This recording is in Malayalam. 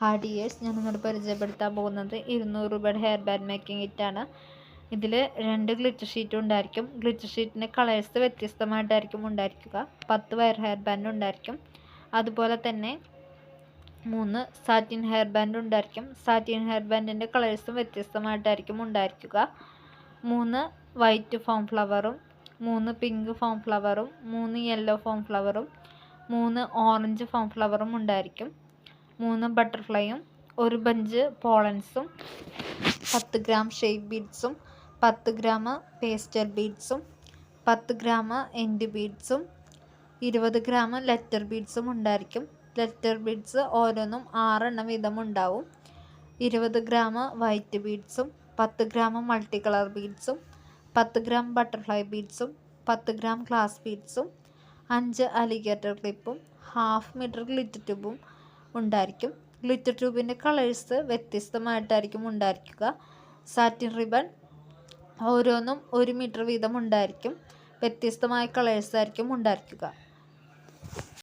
ഹായ് ഡിയേഴ്സ് ഞാൻ നിങ്ങളോട് പരിചയപ്പെടുത്താൻ പോകുന്നത് ഇരുന്നൂറ് രൂപയുടെ ഹെയർ ബാൻഡ് മേക്കിംഗ് കിറ്റാണ് ഇതിൽ രണ്ട് ഗ്ലിറ്റർ ഷീറ്റും ഉണ്ടായിരിക്കും. ഗ്ലിറ്റർ ഷീറ്റിന്റെ കളേഴ്സ് വ്യത്യസ്തമായിട്ടായിരിക്കും ഉണ്ടായിരിക്കുക. പത്ത് വയർ ഹെയർ ബാൻഡ് ഉണ്ടായിരിക്കും. അതുപോലെ തന്നെ മൂന്ന് സാറ്റിൻ ഹെയർ ബാൻഡ് ഉണ്ടായിരിക്കും. സാറ്റിൻ ഹെയർ ബാൻഡിന്റെ കളേഴ്സും വ്യത്യസ്തമായിട്ടായിരിക്കും ഉണ്ടായിരിക്കുക. മൂന്ന് വൈറ്റ് ഫോം ഫ്ലവറും മൂന്ന് പിങ്ക് ഫോം ഫ്ലവറും മൂന്ന് യെല്ലോ ഫോം ഫ്ലവറും മൂന്ന് ഓറഞ്ച് ഫോം ഫ്ലവറും ഉണ്ടായിരിക്കും. മൂന്ന് ബട്ടർഫ്ലൈയും ഒരു ബഞ്ച് പോളൻസും പത്ത് ഗ്രാം ഷേപ്പ് ബീഡ്സും പത്ത് ഗ്രാം പേസ്റ്റൽ ബീഡ്സും പത്ത് ഗ്രാം എൻഡ് ബീഡ്സും ഇരുപത് ഗ്രാം ലെറ്റർ ബീഡ്സും ഉണ്ടായിരിക്കും. ലെറ്റർ ബീഡ്സ് ഓരോന്നും ആറെണ്ണം വീതം ഉണ്ടാവും ഇരുപത് ഗ്രാം വൈറ്റ് ബീഡ്സും പത്ത് ഗ്രാം മൾട്ടി കളർ ബീഡ്സും പത്ത് ഗ്രാം ബട്ടർഫ്ലൈ ബീഡ്സും പത്ത് ഗ്രാം ഗ്ലാസ് ബീഡ്സും അഞ്ച് അലിഗേറ്റർ ക്ലിപ്പും ഹാഫ് മീറ്റർ ഗ്ലിറ്റർ ട്യൂബും ഉണ്ടായിരിക്കും. ഗ്ലിറ്റർ ട്യൂബിന്റെ കളേഴ്സ് വ്യത്യസ്തമായിട്ടായിരിക്കും ഉണ്ടായിരിക്കുക. സാറ്റിൻ റിബൺ ഓരോന്നും ഒരു മീറ്റർ വീതം ഉണ്ടായിരിക്കും. വ്യത്യസ്തമായ കളേഴ്സ് ആയിരിക്കും ഉണ്ടായിരിക്കുക.